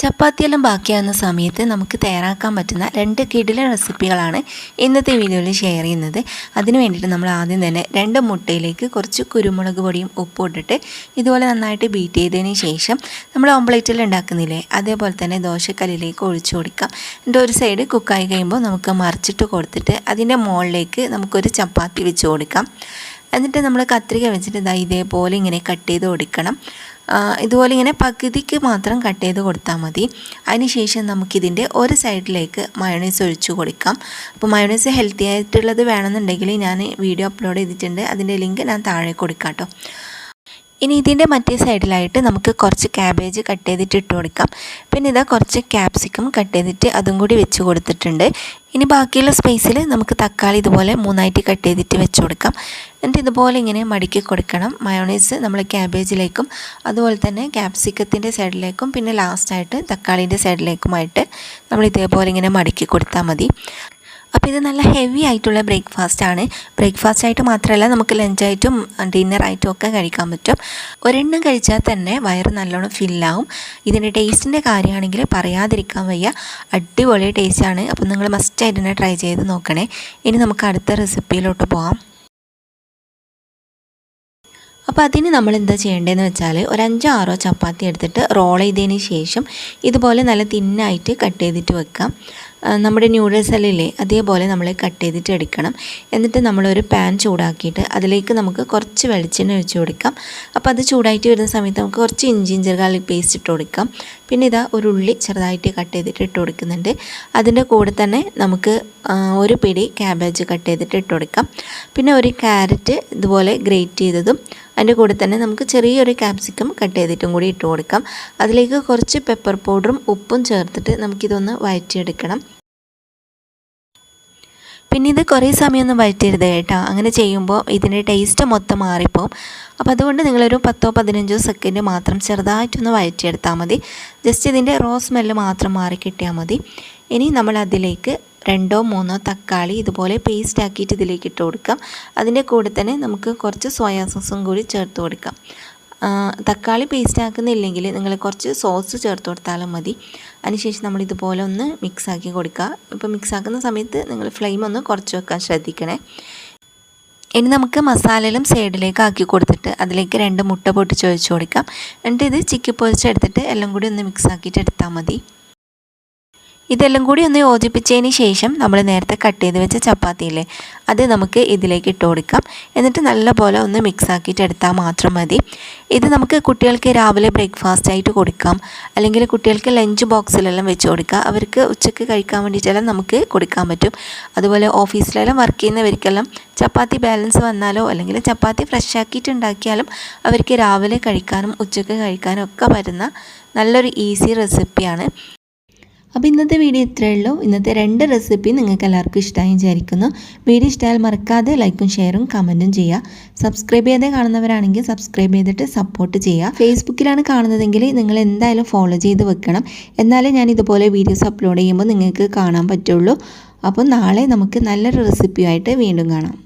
ചപ്പാത്തിയെല്ലാം ബാക്കിയാവുന്ന സമയത്ത് നമുക്ക് തയ്യാറാക്കാൻ പറ്റുന്ന രണ്ട് കിടില റെസിപ്പികളാണ് ഇന്നത്തെ വീഡിയോയിൽ ഷെയർ ചെയ്യുന്നത്. അതിന് വേണ്ടിയിട്ട് നമ്മൾ ആദ്യം തന്നെ രണ്ട് മുട്ടയിലേക്ക് കുറച്ച് കുരുമുളക് പൊടിയും ഉപ്പും ഇട്ടിട്ട് ഇതുപോലെ നന്നായിട്ട് ബീറ്റ് ചെയ്തതിന് ശേഷം നമ്മൾ ഓംപ്ലേറ്റിൽ ഉണ്ടാക്കുന്നില്ലേ? അതേപോലെ തന്നെ ദോശക്കല്ലിലേക്ക് ഒഴിച്ചു കൊടുക്കാം. എന്റെ ഒരു സൈഡ് കുക്കായി കഴിയുമ്പോൾ നമുക്ക് മറിച്ചിട്ട് കൊടുത്തിട്ട് അതിന്റെ മുകളിലേക്ക് നമുക്കൊരു ചപ്പാത്തി വെച്ച് കൊടുക്കാം. എന്നിട്ട് നമ്മൾ കത്രിക വെച്ചിട്ട് ഇതാ ഇതേപോലെ ഇങ്ങനെ കട്ട് ചെയ്ത് കൊടുക്കണം. ഇതുപോലെ ഇങ്ങനെ പകുതിക്ക് മാത്രം കട്ട് ചെയ്ത് കൊടുത്താൽ മതി. അതിനുശേഷം നമുക്കിതിന്റെ ഒരു സൈഡിലേക്ക് മയോണൈസ് ഒഴിച്ചു കൊടുക്കാം. അപ്പോൾ മയോണൈസ് ഹെൽത്തി ആയിട്ടുള്ളത് വേണമെന്നുണ്ടെങ്കിൽ ഞാൻ വീഡിയോ അപ്ലോഡ് ചെയ്തിട്ടുണ്ട്. അതിന്റെ ലിങ്ക് ഞാൻ താഴെ കൊടുക്കാം കേട്ടോ. ഇനി ഇതിന്റെ മറ്റേ സൈഡിലായിട്ട് നമുക്ക് കുറച്ച് ക്യാബേജ് കട്ട് ചെയ്തിട്ട് ഇട്ട് കൊടുക്കാം. പിന്നെ ഇതാ കുറച്ച് ക്യാപ്സിക്കം കട്ട് ചെയ്തിട്ട് അതും കൂടി വെച്ച് കൊടുത്തിട്ടുണ്ട്. ഇനി ബാക്കിയുള്ള സ്പേസിൽ നമുക്ക് തക്കാളി ഇതുപോലെ മൂന്നായിട്ട് കട്ട് ചെയ്തിട്ട് വെച്ച് കൊടുക്കാം. എന്നിട്ട് ഇതുപോലെ ഇങ്ങനെ മടക്കി കൊടുക്കണം. മയോണൈസ് നമ്മൾ ക്യാബേജിലേക്കും അതുപോലെ തന്നെ ക്യാപ്സിക്കത്തിന്റെ സൈഡിലേക്കും പിന്നെ ലാസ്റ്റായിട്ട് തക്കാളിന്റെ സൈഡിലേക്കുമായിട്ട് നമ്മൾ ഇതേപോലെ ഇങ്ങനെ മടക്കി കൊടുത്താൽ മതി. അപ്പോൾ ഇത് നല്ല ഹെവി ആയിട്ടുള്ള ബ്രേക്ക്ഫാസ്റ്റ് ആണ്. ബ്രേക്ക്ഫാസ്റ്റ് ആയിട്ട് മാത്രമല്ല നമുക്ക് ലഞ്ചായിട്ടും ഡിന്നറായിട്ടും ഒക്കെ കഴിക്കാൻ പറ്റും. ഒരെണ്ണം കഴിച്ചാൽ തന്നെ വയറ് നല്ലോണം ഫില്ലാവും ഇതിന്റെ ടേസ്റ്റിന്റെ കാര്യമാണെങ്കിൽ പറയാതിരിക്കാൻ വയ്യ. അടിപൊളി ടേസ്റ്റ് ആണ്. അപ്പോൾ നിങ്ങൾ മസ്റ്റ് ആയിട്ട് തന്നെ ട്രൈ ചെയ്ത് നോക്കണേ. ഇനി നമുക്ക് അടുത്ത റെസിപ്പിയിലോട്ട് പോകാം അപ്പോൾ അതിന് നമ്മൾ എന്താ ചെയ്യേണ്ടതെന്ന് വെച്ചാൽ ഒരു അഞ്ചോ ആറോ ചപ്പാത്തി എടുത്തിട്ട് റോൾ ചെയ്തതിന് ശേഷം ഇതുപോലെ നല്ല തിന്നായിട്ട് കട്ട് ചെയ്തിട്ട് വെക്കാം. നമ്മുടെ ന്യൂഡിൽസ് എല്ലാം അതേപോലെ നമ്മൾ കട്ട് ചെയ്തിട്ട് എടുക്കണം. എന്നിട്ട് നമ്മളൊരു പാൻ ചൂടാക്കിയിട്ട് അതിലേക്ക് നമുക്ക് കുറച്ച് വെളിച്ചെണ്ണ ഒഴിച്ച് കൊടുക്കാം. അപ്പോൾ അത് ചൂടായിട്ട് വരുന്ന സമയത്ത് നമുക്ക് കുറച്ച് ഇഞ്ചി ഗാർലിക് പേസ്റ്റ് ഇട്ട് കൊടുക്കാം. പിന്നെ ഇതാ ഒരു ഉള്ളി ചെറുതായിട്ട് കട്ട് ചെയ്തിട്ട് ഇട്ട് കൊടുക്കുന്നുണ്ട്. അതിന്റെ കൂടെ തന്നെ നമുക്ക് ഒരു പിടി ക്യാബേജ് കട്ട് ചെയ്തിട്ട് ഇട്ട് കൊടുക്കാം. പിന്നെ ഒരു ക്യാരറ്റ് ഇതുപോലെ ഗ്രേറ്റ് ചെയ്തതും അതിന്റെ കൂടെ തന്നെ നമുക്ക് ചെറിയൊരു ക്യാപ്സിക്കം കട്ട് ചെയ്തിട്ടും കൂടി ഇട്ട് കൊടുക്കാം. അതിലേക്ക് കുറച്ച് പെപ്പർ പൗഡറും ഉപ്പും ചേർത്തിട്ട് നമുക്കിതൊന്ന് വഴറ്റിയെടുക്കണം. പിന്നെ ഇത് കുറേ സമയമൊന്നും വഴറ്റരുത് കേട്ടോ. അങ്ങനെ ചെയ്യുമ്പോൾ ഇതിന്റെ ടേസ്റ്റ് മൊത്തം മാറിപ്പോവും. അപ്പോൾ അതുകൊണ്ട് നിങ്ങളൊരു പത്തോ പതിനഞ്ചോ സെക്കൻഡ് മാത്രം ചെറുതായിട്ടൊന്ന് വഴറ്റിയെടുത്താൽ മതി. ജസ്റ്റ് ഇതിന്റെ റോ സ്മെല്ല് മാത്രം മാറി കിട്ടിയാൽ മതി. ഇനി നമ്മൾ അതിലേക്ക് രണ്ടോ മൂന്നോ തക്കാളി ഇതുപോലെ പേസ്റ്റ് ആക്കിയിട്ട് ഇതിലേക്ക് ഇട്ട് കൊടുക്കാം. അതിന്റെ കൂടെ തന്നെ നമുക്ക് കുറച്ച് സോയാ സോസും കൂടി ചേർത്ത് കൊടുക്കാം. തക്കാളി പേസ്റ്റ് ആക്കുന്നില്ലെങ്കിൽ നിങ്ങൾ കുറച്ച് സോസ് ചേർത്ത് കൊടുത്താലും മതി. അതിനുശേഷം നമ്മൾ ഇതുപോലെ ഒന്ന് മിക്സ് ആക്കി കൊടുക്കുക. ഇപ്പോൾ മിക്സ് ആക്കുന്ന സമയത്ത് നിങ്ങൾ ഫ്ലെയിം ഒന്ന് കുറച്ച് വെക്കാൻ ശ്രദ്ധിക്കണേ. ഇനി നമുക്ക് മസാലയിലും സൈഡിലേക്ക് ആക്കി കൊടുത്തിട്ട് അതിലേക്ക് രണ്ട് മുട്ട പൊട്ടിച്ച് ഒഴിച്ച് കൊടുക്കാം. എന്നിട്ട് ഇത് ചിക്കി പൊതിച്ചെടുത്തിട്ട് എല്ലാം കൂടി ഒന്ന് മിക്സ് ആക്കിയിട്ട് എടുത്താൽ മതി. ഇതെല്ലാം കൂടി ഒന്ന് യോജിപ്പിച്ചതിന് ശേഷം നമ്മൾ നേരത്തെ കട്ട് ചെയ്ത് വെച്ച ചപ്പാത്തിയില്ലേ അത് നമുക്ക് ഇതിലേക്ക് ഇട്ട് കൊടുക്കാം. എന്നിട്ട് നല്ലപോലെ ഒന്ന് മിക്സ് ആക്കിയിട്ട് എടുത്താൽ മാത്രം മതി. ഇത് നമുക്ക് കുട്ടികൾക്ക് രാവിലെ ബ്രേക്ക്ഫാസ്റ്റ് ആയിട്ട് കൊടുക്കാം. അല്ലെങ്കിൽ കുട്ടികൾക്ക് ലഞ്ച് ബോക്സിലെല്ലാം വെച്ച് കൊടുക്കാം. അവർക്ക് ഉച്ചയ്ക്ക് കഴിക്കാൻ വേണ്ടിയിട്ടെല്ലാം നമുക്ക് കൊടുക്കാൻ പറ്റും. അതുപോലെ ഓഫീസിലെല്ലാം വർക്ക് ചെയ്യുന്നവർക്കെല്ലാം ചപ്പാത്തി ബാലൻസ് വന്നാലോ അല്ലെങ്കിൽ ചപ്പാത്തി ഫ്രഷ് ആക്കിയിട്ട് ഉണ്ടാക്കിയാലും അവർക്ക് രാവിലെ കഴിക്കാനും ഉച്ചയ്ക്ക് കഴിക്കാനും ഒക്കെ വരുന്ന നല്ലൊരു ഈസി റെസിപ്പിയാണ് അപ്പോൾ ഇന്നത്തെ വീഡിയോ ഇത്രയേ ഉള്ളൂ. ഇന്നത്തെ രണ്ട് റെസിപ്പി നിങ്ങൾക്ക് എല്ലാവർക്കും ഇഷ്ടമായി വിചാരിക്കുന്നു. വീഡിയോ ഇഷ്ടമായാൽ മറക്കാതെ ലൈക്കും ഷെയറും കമന്റും ചെയ്യുക. സബ്സ്ക്രൈബ് ചെയ്തേ കാണുന്നവരാണെങ്കിൽ സബ്സ്ക്രൈബ് ചെയ്തിട്ട് സപ്പോർട്ട് ചെയ്യുക. ഫേസ്ബുക്കിലാണ് കാണുന്നതെങ്കിൽ നിങ്ങൾ എന്തായാലും ഫോളോ ചെയ്ത് വെക്കണം. എന്നാലേ ഞാൻ ഇതുപോലെ വീഡിയോസ് അപ്ലോഡ് ചെയ്യുമ്പോൾ നിങ്ങൾക്ക് കാണാൻ പറ്റുള്ളൂ. അപ്പോൾ നാളെ നമുക്ക് നല്ലൊരു റെസിപ്പിയായിട്ട് വീണ്ടും കാണാം.